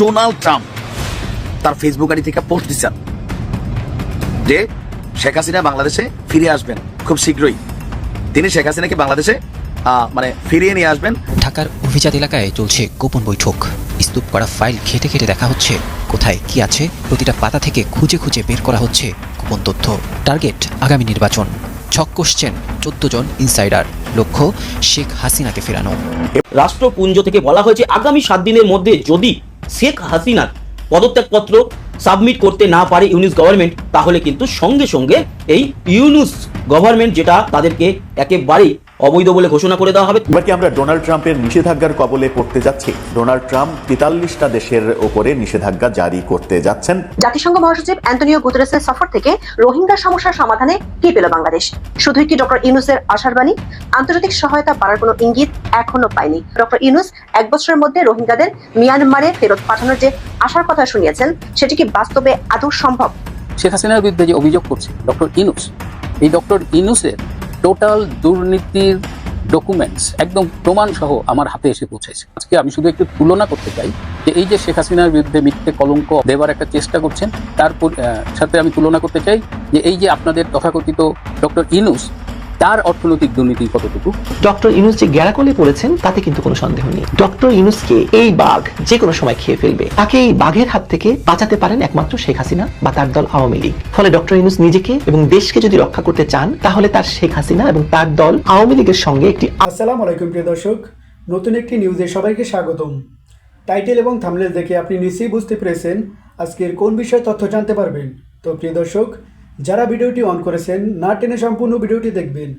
Donald Trump তার Facebook ID থেকে post দিচ্ছেন যে শেখ হাসিনা বাংলাদেশে ফিরে আসবেন খুব শীঘ্রই। তিনি শেখ হাসিনাকে বাংলাদেশে মানে ফিরিয়ে নিয়ে আসবেন। ঢাকার অভিজাত এলাকায় চলছে গোপন বৈঠক। স্তূপ করা ফাইল ঘেটে ঘেটে দেখা হচ্ছে কোথায় কি আছে প্রতিটা পাতা থেকে খুঁজে খুঁজে বের করা হচ্ছে গোপন তথ্য। টার্গেট আগামী নির্বাচন। ছক কষছেন চোদ্দ জন ইনসাইডার। লক্ষ্য শেখ হাসিনাকে ফেরানো। রাষ্ট্রপুঞ্জ থেকে বলা হয়েছে আগামী সাত দিনের মধ্যে যদি শেখ হাসিনার পদত্যাগপত্র সাবমিট করতে না পারে ইউনিস গভর্নমেন্ট, তাহলে কিন্তু সঙ্গে সঙ্গে এই ইউনুস গভর্নমেন্ট যেটা তাদেরকে একেবারেই অবৈধ বলে ঘোষণা করে দেওয়া হবে। এবার কি আমরা ডোনাল্ড ট্রাম্পের নিষেধাজ্ঞার কবলে পড়তে যাচ্ছি? ডোনাল্ড ট্রাম্প তেতাল্লিশটা দেশের ওপরে নিষেধাজ্ঞা জারি করতে যাচ্ছেন। জাতিসংঘ মহাসচিব অ্যান্টনিও গুতেরেসের সফর থেকে রোহিঙ্গা সমস্যার সমাধানে কি পেল বাংলাদেশ? শুধুই কি ডক্টর ইউনুসের আশার বাণী? আন্তর্জাতিক সহায়তা বাড়ার কোনো ইঙ্গিত এখনও পায়নি। ডক্টর ইউনুস এক বছরের মধ্যে রোহিঙ্গাদের মিয়ানমারে ফেরত পাঠানোর যে আশার কথা শুনিয়েছেন সেটি কি বাস্তবে আদৌ সম্ভব? শেখ হাসিনার বিরুদ্ধে যে অভিযোগ করছে ডক্টর ইনুস এই ডক্টর ইনুসের টোটাল দুর্নীতির ডকুমেন্টস একদম প্রমাণ সহ আমার হাতে এসে পৌঁছেছে। আজকে আমি শুধু একটু তুলনা করতে চাই যে এই যে শেখ হাসিনার বিরুদ্ধে মিথ্যে কলঙ্ক দেবার একটা চেষ্টা করছেন তার সাথে আমি তুলনা করতে চাই যে এই যে আপনাদের তথাকথিত ডক্টর ইনুস তার অর্থনৈতিক দুর্নীতি কতটুকু? ডক্টর ইউনুস যে গ্যারাকলে পড়েছেন তাতে কিন্তু কোনো সন্দেহ নেই। ডক্টর ইউনুসকে এই বাঘ যে কোনো সময় খেয়ে ফেলবে। তাকে এই বাঘের হাত থেকে বাঁচাতে পারেন একমাত্র শেখ হাসিনা বা তার দল আওয়ামী লীগ। ফলে ডক্টর ইউনুস নিজেকে এবং দেশকে যদি রক্ষা করতে চান তাহলে তার শেখ হাসিনা এবং তার দল আওয়ামী লীগের সঙ্গে একটি আসসালাম আলাইকুম প্রিয় দর্শক। নতুন একটি নিউজে সবাইকে স্বাগতম। টাইটেল এবং থামলেল দেখে আপনি নিশ্চয়ই বুঝতে পেরেছেন আজকের কোন বিষয়ে তথ্য জানতে পারবেন। তো প্রিয় দর্শক যারা ভিডিওটি অন করেছেন, না টেনে সম্পূর্ণ ভিডিওটি দেখবেন,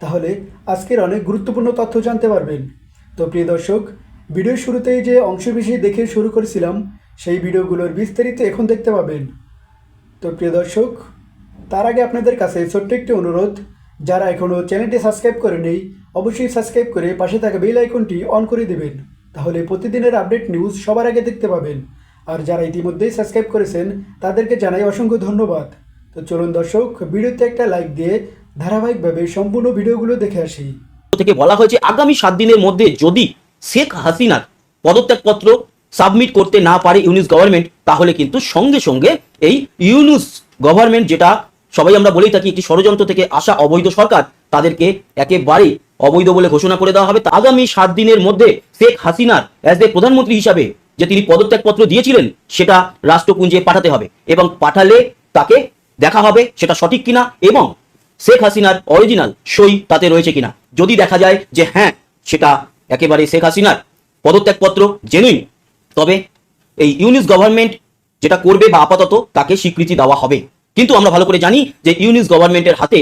তাহলে আজকের অনেক গুরুত্বপূর্ণ তথ্য জানতে পারবেন। তো প্রিয় দর্শক, ভিডিওর শুরুতেই যে অংশ বিশেষ দেখে শুরু করেছিলাম, সেই ভিডিওগুলোর বিস্তারিত এখন দেখতে পাবেন। তো প্রিয় দর্শক, তার আগে আপনাদের কাছে ছোট্ট একটি অনুরোধ, যারা এখনও চ্যানেলটি সাবস্ক্রাইব করেনি অবশ্যই সাবস্ক্রাইব করে পাশে থাকা বেল আইকনটি অন করে দেবেন, তাহলে প্রতিদিনের আপডেট নিউজ সবার আগে দেখতে পাবেন। আর যারা ইতিমধ্যেই সাবস্ক্রাইব করেছেন, তাদেরকে জানাই অসংখ্য ধন্যবাদ। তো চলুন দর্শক, ভিডিওতে একটা লাইক দিয়ে ধারাবাহিকভাবে সম্পূর্ণ ভিডিওগুলো দেখে আসি। থেকে বলা হয়েছে, আগামী সাত দিনের মধ্যে যদি শেখ হাসিনার পদত্যাগপত্র সাবমিট করতে না পারে ইউনিস গভর্নমেন্ট তাহলে কিন্তু সঙ্গে সঙ্গে এই ইউনুস গভর্নমেন্ট যেটা সবাই আমরা বলেই থাকি একটি ষড়যন্ত্র থেকে আসা অবৈধ সরকার, তাদেরকে একেবারে অবৈধ বলে ঘোষণা করে দেওয়া হবে। আগামী সাত দিনের মধ্যে শেখ হাসিনার অ্যাজ এ প্রধানমন্ত্রী হিসাবে যে তিনি পদত্যাগপত্র দিয়েছিলেন, সেটা রাষ্ট্রপুঞ্জে পাঠাতে হবে এবং পাঠালে তাকে দেখা হবে সেটা সঠিক কিনা এবং শেখ হাসিনার অরিজিনাল সই তাতে রয়েছে কিনা। যদি দেখা যায় যে হ্যাঁ সেটা একেবারে শেখ হাসিনার পদত্যাগপত্র জেনুইন, তবে এই ইউনিস গভর্নমেন্ট যেটা করবে বা আপাতত তাকে স্বীকৃতি দেওয়া হবে। কিন্তু আমরা ভালো করে জানি যে ইউনিস গভর্নমেন্টের হাতে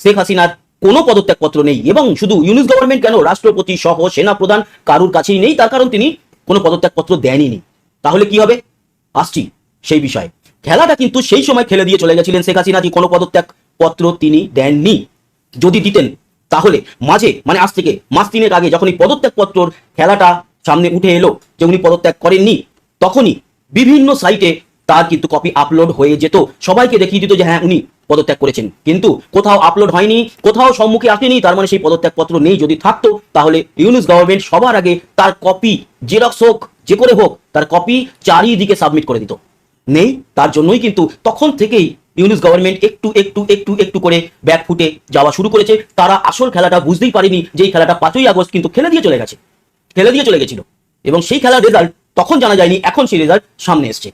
শেখ হাসিনার কোনো পদত্যাগপত্র নেই এবং শুধু ইউনিস গভর্নমেন্ট কেন? রাষ্ট্রপতি সহ সেনা প্রধান কারুর কাছেই নেই, তার কারণ তিনি কোনো পদত্যাগপত্র দেনই তাহলে কি হবে? আসছি সেই বিষয়ে। খেলাটা কিন্তু সেই সময় খেলে দিয়ে চলে গেছিলেন শেখ হাসিনা। কোনো পদত্যাগ পত্র তিনি দেননি। যদি দিতেন, তাহলে মাঝে মানে আজ থেকে মাস তিনেক আগে যখন এই পদত্যাগ পত্রর খেলাটা সামনে উঠে এলো, যে উনি পদত্যাগ করেননি, তখনই বিভিন্ন সাইটে তার কিন্তু কপি আপলোড হয়ে যেত। সবাইকে দেখিয়ে দিত যে হ্যাঁ উনি পদত্যাগ করেছেন। কিন্তু কোথাও আপলোড হয়নি, কোথাও সম্মুখে আসেনি, তার মানে সেই পদত্যাগপত্র নেই। যদি থাকতো, তাহলে ইউনিস গভর্নমেন্ট সবার আগে তার কপি জেরক্স হোক, যে করে হোক, তার কপি চারিদিকে সাবমিট করে দিত। নেই, তার জন্যই কিন্তু তখন থেকেই ইউনিস গভর্নমেন্ট একটু একটু একটু একটু করে ব্যাক ফুটে যাওয়া শুরু করেছে। তারা আসল খেলাটা বুঝতেই পারেনি যে এই খেলাটা পাঁচই আগস্ট কিন্তু খেলে দিয়ে চলে গেছে। খেলে দিয়ে চলে গেছিল। এবং সেই খেলার রেজাল্ট তখন জানা যায়নি, এখন সেই রেজাল্ট সামনে এসছে।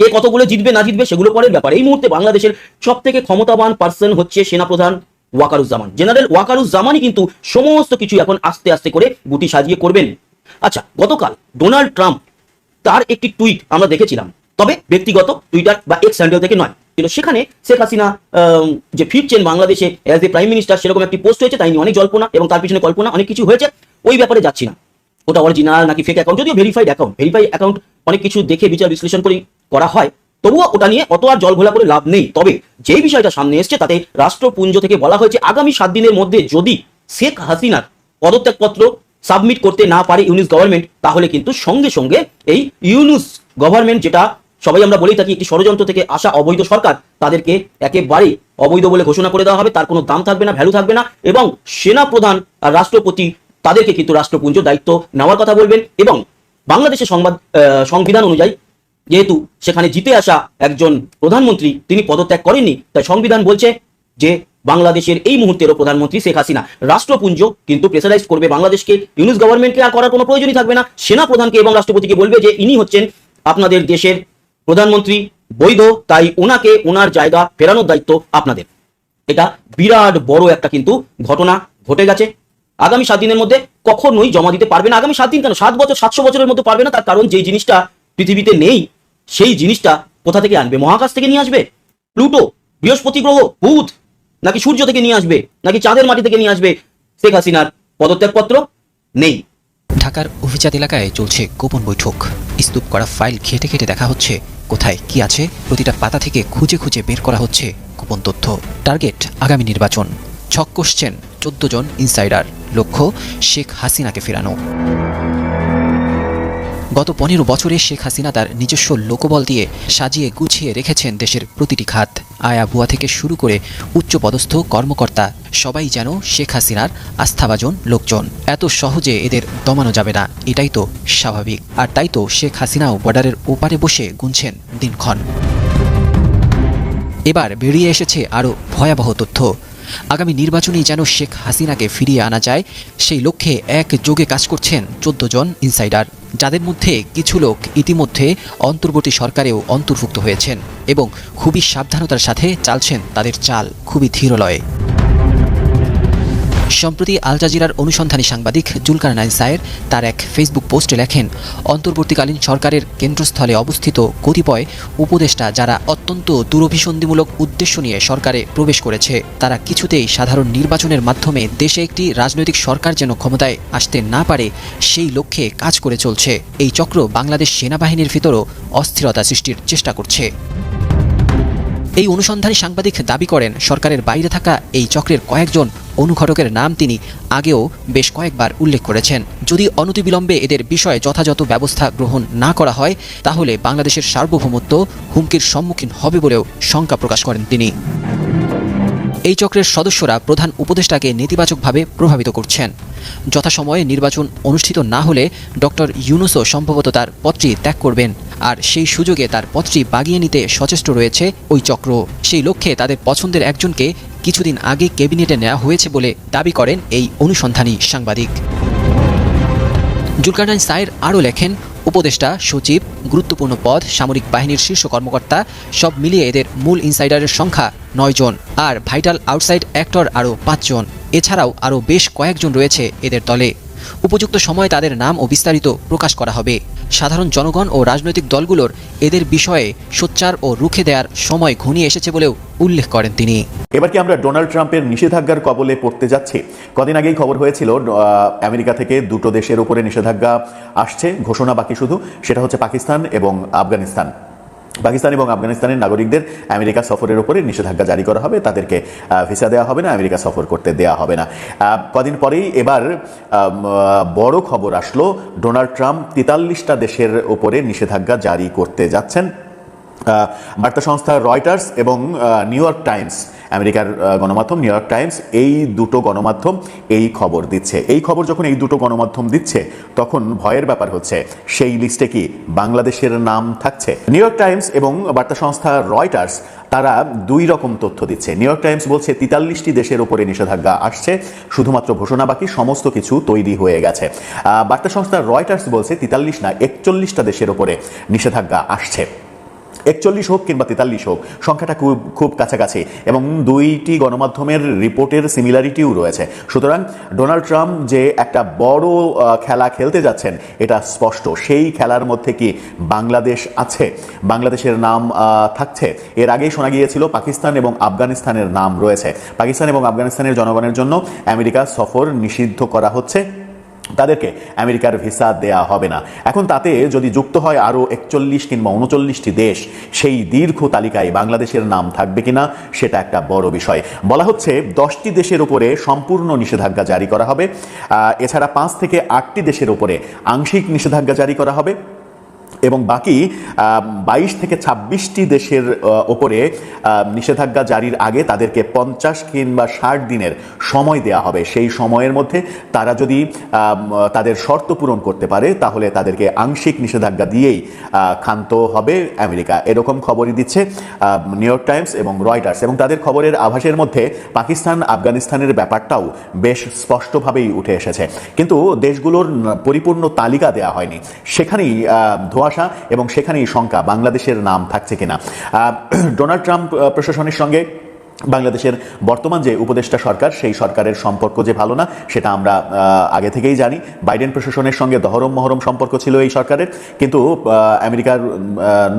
কে কতগুলো জিতবে, না জিতবে, সেগুলো পরের ব্যাপার। এই মুহূর্তে বাংলাদেশের সব থেকে ক্ষমতাবান পার্সন হচ্ছে সেনাপ্রধান ওয়াকারুজ্জামান। জেনারেল ওয়াকারুজ্জামানই কিন্তু সমস্ত কিছু এখন আস্তে আস্তে করে গুটি সাজিয়ে করবেন। আচ্ছা গতকাল ডোনাল্ড ট্রাম্প তার একটি টুইট আমরা দেখেছিলাম। তবে ব্যক্তিগত টুইটার বা এক্স হ্যান্ডেল থেকে নয়। কিন্তু সেখানে শেখ হাসিনা যে ফিরছেন বাংলাদেশে অ্যাজ এ প্রাইম মিনিস্টার সেরকম একটি পোস্ট হয়েছে তাই নিয়ে অনেক জল্পনা এবং তার পিছনে কল্পনা অনেক কিছু হয়েছে, ওই ব্যাপারে যাচ্ছি না। ওটা অরিজিনাল নাকি ফেক অ্যাকাউন্ট যদিও ভেরিফাইড অ্যাকাউন্ট ভেরিফাই অ্যাকাউন্ট অনেক কিছু দেখে বিচার বিশ্লেষণ করে করা হয়। তবুও ওটা নিয়ে অত আর জল ঘোলা করে লাভ নেই। তবে যেই বিষয়টা সামনে এসছে, তাতে রাষ্ট্রপুঞ্জ থেকে বলা হয়েছে, আগামী সাত দিনের মধ্যে যদি শেখ হাসিনার পদত্যাগপত্র সাবমিট করতে না পারে ইউনিস গভর্নমেন্ট, তাহলে কিন্তু সঙ্গে সঙ্গে এই ইউনুস গভর্নমেন্ট যেটা সবাই আমরা বলেই থাকি, একটি ষড়যন্ত্র থেকে আসা অবৈধ সরকার তাদেরকে একেবারে অবৈধ বলে ঘোষণা করে দেওয়া হবে, তার কোনো দাম থাকবে না ভ্যালু থাকবে না, এবং সেনা প্রধান আর রাষ্ট্রপতি তাদেরকে কিন্তু রাষ্ট্রপুঞ্জ দায়িত্ব নেওয়ার কথা বলবেন, এবং বাংলাদেশের সংবাদ সংবিধান অনুযায়ী যেহেতু সেখানে জিতে আসা একজন প্রধানমন্ত্রী তিনি পদত্যাগ করেননি, তাই সংবিধান বলছে যে বাংলাদেশের এই মুহূর্তেরও প্রধানমন্ত্রী শেখ হাসিনা। রাষ্ট্রপুঞ্জ কিন্তু প্রেসারাইজ করবে বাংলাদেশকে, ইউনুস গভর্নমেন্টকে আর করার কোনো প্রয়োজনই থাকবে না সেনা প্রধানকে এবং রাষ্ট্রপতিকে বলবে যে ইনি হচ্ছেন আপনাদের দেশের প্রধানমন্ত্রী বৈধ, তাই ওনাকে ওনার জায়গা ফেরানোর দায়িত্ব আপনাদের। এটা বিরাট বড় একটা কিন্তু ঘটনা ঘটে গেছে। আগামী সাত দিনের মধ্যে কখনোই জমা দিতে পারবে না। আগামী সাত দিন কেন? সাত বছর, সাতশো বছরের মধ্যে পারবে না? তার কারণ যেই জিনিসটা পৃথিবীতে নেই, সেই জিনিসটা কোথা থেকে আনবে? মহাকাশ থেকে নিয়ে আসবে? প্লুটো, বৃহস্পতি গ্রহ, বুধ, নাকি সূর্য থেকে নিয়ে আসবে? নাকি চাঁদের মাটি থেকে নিয়ে আসবে? শেখ হাসিনার পদত্যাগপত্র নেই। ঢাকার অভিজাত এলাকায় চলছে গোপন বৈঠক। স্তূপ করা ফাইল ঘেটে ঘেটে দেখা হচ্ছে কোথায়, কি আছে, প্রতিটা পাতা থেকে খুঁজে খুঁজে বের করা হচ্ছে গোপন তথ্য। টার্গেট, আগামী নির্বাচন। ছক কষছেন চোদ্দ জন ইনসাইডার। লক্ষ্য, শেখ হাসিনাকে ফেরানো। গত পনেরো বছরে শেখ হাসিনা তার নিজস্ব লোকবল দিয়ে সাজিয়ে গুছিয়ে রেখেছেন দেশের প্রতিটি খাত। আয়া বুয়া থেকে শুরু করে উচ্চপদস্থ কর্মকর্তা সবাই যেন শেখ হাসিনার আস্থাভাজন লোকজন। এত সহজে এদের দমানো যাবে না, এটাই তো স্বাভাবিক। আর তাই তো শেখ হাসিনাও বর্ডারের ওপারে বসে গুনছেন দিনক্ষণ। এবার বেরিয়ে এসেছে আরও ভয়াবহ তথ্য। আগামী নির্বাচনেই যেন শেখ হাসিনাকে ফিরিয়ে আনা যায়, সেই লক্ষ্যে এক যোগে কাজ করছেন চোদ্দ জন ইনসাইডার। যাদের মধ্যে কিছু লোক ইতিমধ্যে অন্তর্বর্তী সরকারেও অন্তর্ভুক্ত হয়েছেন এবং খুবই সাবধানতার সাথে চালছেন তাদের চাল খুবই ধীরলয়ে। সম্প্রতি আল জাজিরার অনুসন্ধানী সাংবাদিক জুলকার নাইন সায়ের তার এক ফেসবুক পোস্টে লেখেন, অন্তর্বর্তীকালীন সরকারের কেন্দ্রস্থলে অবস্থিত কতিপয় উপদেষ্টা যারা অত্যন্ত দূরভিসন্ধিমূলক উদ্দেশ্য নিয়ে সরকারে প্রবেশ করেছে, তারা কিছুতেই সাধারণ নির্বাচনের মাধ্যমে দেশে একটি রাজনৈতিক সরকার যেন ক্ষমতায় আসতে না পারে, সেই লক্ষ্যে কাজ করে চলছে। এই চক্র বাংলাদেশ সেনাবাহিনীর ভিতরও অস্থিরতা সৃষ্টির চেষ্টা করছে। এই অনুসন্ধানী সাংবাদিক দাবি করেন, সরকারের বাইরে থাকা এই চক্রের কয়েকজন অনুঘটকের নাম তিনি আগেও বেশ কয়েকবার উল্লেখ করেছেন। যদি অনতিবিলম্বে এদের বিষয়ে যথাযথ ব্যবস্থা গ্রহণ না করা হয়, তাহলে বাংলাদেশের সার্বভৌমত্ব হুমকির সম্মুখীন হবে বলেও শঙ্কা প্রকাশ করেন তিনি। এই চক্রের সদস্যরা প্রধান উপদেষ্টাকে নেতিবাচকভাবে প্রভাবিত করছেন। যথাসময়ে নির্বাচন অনুষ্ঠিত না হলে ডক্টর ইউনুসও সম্ভবত তার পদটি ত্যাগ করবেন। আর সেই সুযোগে তার পদটি বাগিয়ে নিতে সচেষ্ট রয়েছে ওই চক্র। সেই লক্ষ্যে তাদের পছন্দের একজনকে কিছুদিন আগে ক্যাবিনেটে নেওয়া হয়েছে বলে দাবি করেন এই অনুসন্ধানী সাংবাদিক। জুলকারনাইন সায়ের আরও লেখেন, উপদেষ্টা, সচিব, গুরুত্বপূর্ণ পদ, সামরিক বাহিনীর শীর্ষ কর্মকর্তা, সব মিলিয়ে এদের মূল ইনসাইডারের সংখ্যা নয় জন। আর ভাইটাল আউটসাইড অ্যাক্টর আরও পাঁচজন এছাড়াও আরও বেশ কয়েকজন রয়েছে এদের দলে। উপযুক্ত সময়ে তাদের নাম ও বিস্তারিত প্রকাশ করা হবে। সাধারণ জনগণ ও রাজনৈতিক দলগুলোর এদের বিষয়ে সোচ্চার ও রুখে দেওয়ার সময় ঘনিয়ে এসেছে বলেও উল্লেখ করেন তিনি। এবার কি আমরা ডোনাল্ড ট্রাম্পের নিষেধাজ্ঞার কবলে পড়তে যাচ্ছি? কদিন আগেই খবর হয়েছিল আমেরিকা থেকে দুটো দেশের উপরে নিষেধাজ্ঞা আসছে, ঘোষণা বাকি শুধু, সেটা হচ্ছে পাকিস্তান এবং আফগানিস্তান। পাকিস্তান এবং আফগানিস্তানের নাগরিকদের আমেরিকা সফরের উপরে নিষেধাজ্ঞা জারি করা হবে। তাদেরকে ভিসা দেওয়া হবে না, আমেরিকা সফর করতে দেওয়া হবে না। কদিন পরেই এবার বড় খবর আসলো, ডোনাল্ড ট্রাম্প তেতাল্লিশটা দেশের উপরে নিষেধাজ্ঞা জারি করতে যাচ্ছেন। বার্তা সংস্থা রয়টার্স এবং নিউ ইয়র্ক টাইমস আমেরিকার গণমাধ্যম নিউ ইয়র্ক টাইমস এই দুটো গণমাধ্যম এই খবর দিচ্ছে। এই খবর যখন এই দুটো গণমাধ্যম দিচ্ছে, তখন ভয়ের ব্যাপার হচ্ছে, সেই লিস্টে কি বাংলাদেশের নাম থাকছে? নিউ ইয়র্ক টাইমস এবং বার্তা সংস্থা রয়টার্স, তারা দুই রকম তথ্য দিচ্ছে। নিউ ইয়র্ক টাইমস বলছে, তেতাল্লিশটি দেশের উপরে নিষেধাজ্ঞা আসছে, শুধুমাত্র ঘোষণা বাকি সমস্ত কিছু তৈরি হয়ে গেছে। বার্তা সংস্থা রয়টার্স বলছে, তেতাল্লিশ না একচল্লিশটা দেশের উপরে নিষেধাজ্ঞা আসছে। একচল্লিশ হোক কিংবা তেতাল্লিশ হোক, সংখ্যাটা খুব খুব কাছাকাছি এবং দুইটি গণমাধ্যমের রিপোর্টের সিমিলারিটিও রয়েছে। সুতরাং ডোনাল্ড ট্রাম্প যে একটা বড় খেলা খেলতে যাচ্ছেন, এটা স্পষ্ট। সেই খেলার মধ্যে কি বাংলাদেশ আছে? বাংলাদেশের নাম থাকছে। এর আগেই শোনা গিয়েছিল পাকিস্তান এবং আফগানিস্তানের নাম রয়েছে। পাকিস্তান এবং আফগানিস্তানের জনগণের জন্য আমেরিকা সফর নিষিদ্ধ করা হচ্ছে। তাদেরকে আমেরিকার ভিসা দেয়া হবে না। এখন তাতে যদি যুক্ত হয় আরও একচল্লিশ কিংবা উনচল্লিশটি দেশ, সেই দীর্ঘ তালিকায় বাংলাদেশের নাম থাকবে কিনা সেটা একটা বড় বিষয়। বলা হচ্ছে দশটি দেশের উপরে সম্পূর্ণ নিষেধাজ্ঞা জারি করা হবে। এছাড়া পাঁচ থেকে আটটি দেশের উপরে আংশিক নিষেধাজ্ঞা জারি করা হবে। এবং বাকি বাইশ থেকে ছাব্বিশটি দেশের ওপরে নিষেধাজ্ঞা জারির আগে তাদেরকে পঞ্চাশ কিংবা ষাট দিনের সময় দেয়া হবে। সেই সময়ের মধ্যে তারা যদি তাদের শর্ত পূরণ করতে পারে তাহলে তাদেরকে আংশিক নিষেধাজ্ঞা দিয়েই ক্ষান্ত হবে আমেরিকা। এরকম খবরই দিচ্ছে নিউ ইয়র্ক টাইমস এবং রয়টার্স। এবং তাদের খবরের আভাসের মধ্যে পাকিস্তান আফগানিস্তানের ব্যাপারটাও বেশ স্পষ্টভাবেই উঠে এসেছে। কিন্তু দেশগুলোর পরিপূর্ণ তালিকা দেওয়া হয়নি। সেখানেই আহ, ধোঁয়াশা এবং সেখানেই শঙ্কা বাংলাদেশের নাম থাকছে কিনা। ডোনাল্ড ট্রাম্প প্রশাসনের সঙ্গে বাংলাদেশের বর্তমান যে উপদেষ্টা সরকার, সেই সরকারের সম্পর্ক যে ভালো না, সেটা আমরা আগে থেকেই জানি। বাইডেন প্রশাসনের সঙ্গে দহরম মহরম সম্পর্ক ছিল এই সরকারের। কিন্তু আমেরিকার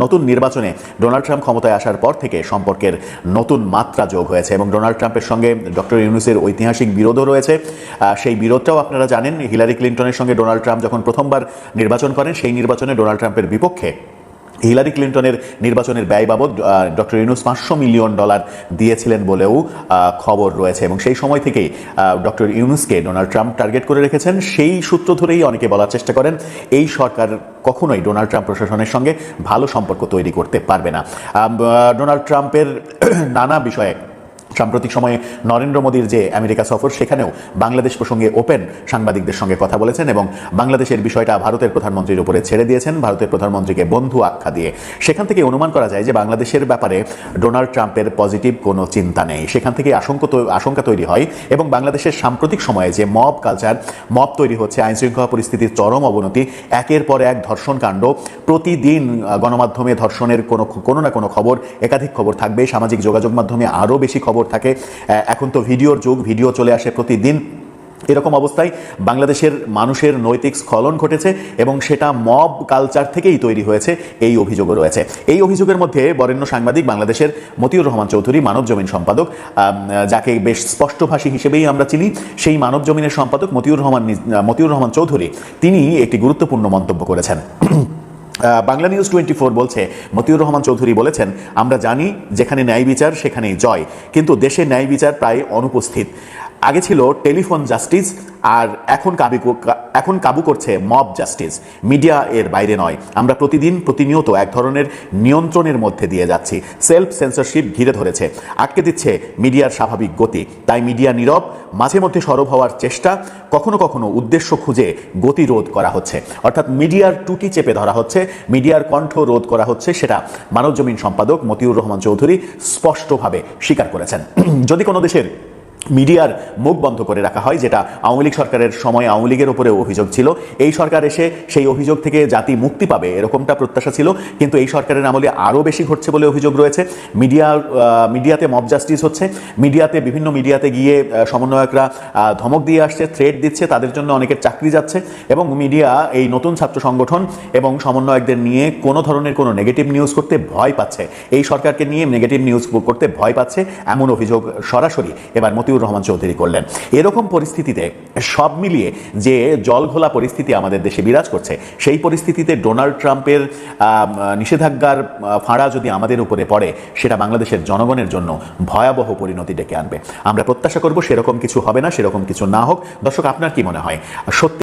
নতুন নির্বাচনে ডোনাল্ড ট্রাম্প ক্ষমতায় আসার পর থেকে সম্পর্কের নতুন মাত্রা যোগ হয়েছে এবং ডোনাল্ড ট্রাম্পের সঙ্গে ডক্টর ইউনুসের ঐতিহাসিক বিরোধও রয়েছে। সেই বিরোধটাও আপনারা জানেন, হিলারি ক্লিন্টনের সঙ্গে ডোনাল্ড ট্রাম্প যখন প্রথমবার নির্বাচন করেন, সেই নির্বাচনে ডোনাল্ড ট্রাম্পের বিপক্ষে হিলারি ক্লিন্টনের নির্বাচনের ব্যয় বাবদ ডক্টর ইউনুস পাঁচশো মিলিয়ন ডলার দিয়েছিলেন বলেও খবর রয়েছে। এবং সেই সময় থেকেই ডক্টর ইউনুসকে ডোনাল্ড ট্রাম্প টার্গেট করে রেখেছেন। সেই সূত্র ধরেই অনেকে বলার চেষ্টা করেন, এই সরকার কখনোই ডোনাল্ড ট্রাম্প প্রশাসনের সঙ্গে ভালো সম্পর্ক তৈরি করতে পারবে না। ডোনাল্ড ট্রাম্পের নানা বিষয়ে সাম্প্রতিক সময়ে নরেন্দ্র মোদীর যে আমেরিকা সফর, সেখানেও বাংলাদেশ প্রসঙ্গে ওপেন সাংবাদিকদের সঙ্গে কথা বলেছেন এবং বাংলাদেশের বিষয়টা ভারতের প্রধানমন্ত্রীর উপরে ছেড়ে দিয়েছেন, ভারতের প্রধানমন্ত্রীকে বন্ধু আখ্যা দিয়ে। সেখান থেকে অনুমান করা যায় যে বাংলাদেশের ব্যাপারে ডোনাল্ড ট্রাম্পের পজিটিভ কোনো চিন্তা নেই। সেখান থেকে আশঙ্কা আশঙ্কা তৈরি হয় এবং বাংলাদেশের সাম্প্রতিক সময়ে যে মব কালচার, মব তৈরি হচ্ছে, আইনশৃঙ্খলা পরিস্থিতির চরম অবনতি, একের পর এক ধর্ষণ কাণ্ড, প্রতিদিন গণমাধ্যমে ধর্ষণের কোনো কোনো না কোনো খবর, একাধিক খবর থাকবে, সামাজিক যোগাযোগ মাধ্যমে আরও বেশি খবর থাকে। এখন তো ভিডিওর যুগ, ভিডিও চলে আসে প্রতিদিন। এরকম অবস্থায় বাংলাদেশের মানুষের নৈতিক স্খলন ঘটেছে এবং সেটা মব কালচার থেকেই তৈরি হয়েছে এই অভিযোগও রয়েছে। এই অভিযোগের মধ্যে বরেণ্য সাংবাদিক বাংলাদেশের মতিউর রহমান চৌধুরী, মানব জমিন সম্পাদক যাকে বেশ স্পষ্টভাষী হিসেবেই আমরা চিনি, সেই মানব জমিনের সম্পাদক মতিউর রহমান মতিউর রহমান চৌধুরী। তিনি একটি গুরুত্বপূর্ণ মন্তব্য করেছেন। বাংলা নিউজ টোয়েন্টি ফোর বলছে, মতিউর রহমান চৌধুরী বলেছেন, আমরা জানি যেখানে ন্যায় বিচার, সেখানেই জয়। কিন্তু দেশে ন্যায় বিচার প্রায় অনুপস্থিত। আগে ছিল টেলিফোন জাস্টিস আর এখন কাবু এখন কাবু করছে মব জাস্টিস। মিডিয়া এর বাইরে নয়। আমরা প্রতিদিন প্রতিনিয়ত এক ধরনের নিয়ন্ত্রণের মধ্যে দিয়ে যাচ্ছি। সেলফ সেন্সরশিপ ঘিরে ধরেছে। আটকে দিচ্ছে মিডিয়ার স্বাভাবিক গতি। তাই মিডিয়া নীরব, মাঝে মধ্যে সরব হওয়ার চেষ্টা, কখনো কখনো উদ্দেশ্য খুঁজে গতিরোধ করা হচ্ছে। অর্থাৎ মিডিয়ার টুটি চেপে ধরা হচ্ছে, মিডিয়ার কণ্ঠ রোধ করা হচ্ছে সেটা মানবজমিন সম্পাদক মতিউর রহমান চৌধুরী স্পষ্টভাবে স্বীকার করেছেন। যদি কোনো দেশের মিডিয়ার মুখ বন্ধ করে রাখা হয়, যেটা আওয়ামী লীগ সরকারের সময় আওয়ামী লীগের উপরে অভিযোগ ছিল। এই সরকার এসে সেই অভিযোগ থেকে জাতি মুক্তি পাবে, এরকমটা প্রত্যাশা ছিল। কিন্তু এই সরকারের আমলে আরও বেশি ঘটছে বলে অভিযোগ রয়েছে। মিডিয়া মিডিয়াতে মব জাস্টিস হচ্ছে। মিডিয়াতে বিভিন্ন মিডিয়াতে গিয়ে সমন্বয়করা ধমক দিয়ে আসছে থ্রেট দিচ্ছে, তাদের জন্য অনেকের চাকরি যাচ্ছে। এবং মিডিয়া এই নতুন ছাত্র সংগঠন এবং সমন্বয়কদের নিয়ে কোনো ধরনের কোনো নেগেটিভ নিউজ করতে ভয় পাচ্ছে। এই সরকারকে নিয়ে নেগেটিভ নিউজ করতে ভয় পাচ্ছে, এমন অভিযোগ সরাসরি। এবার মতিউর রহমান চৌধুরী করলেন। এরকম পরিস্থিতিতে সব মিলিয়ে যে জল ঘোলা পরিস্থিতি আমাদের দেশে বিরাজ করছে, সেই পরিস্থিতিতে ডোনাল্ড ট্রাম্পের নিষেধাজ্ঞার ফাঁড়া যদি আমাদের উপরে পড়ে, সেটা বাংলাদেশের জনগণের জন্য ভয়াবহ পরিণতি ডেকে আনবে। আমরা প্রত্যাশা করব সেরকম কিছু হবে না, সেরকম কিছু না হোক। দর্শক, আপনার কি মনে হয়? সত্যি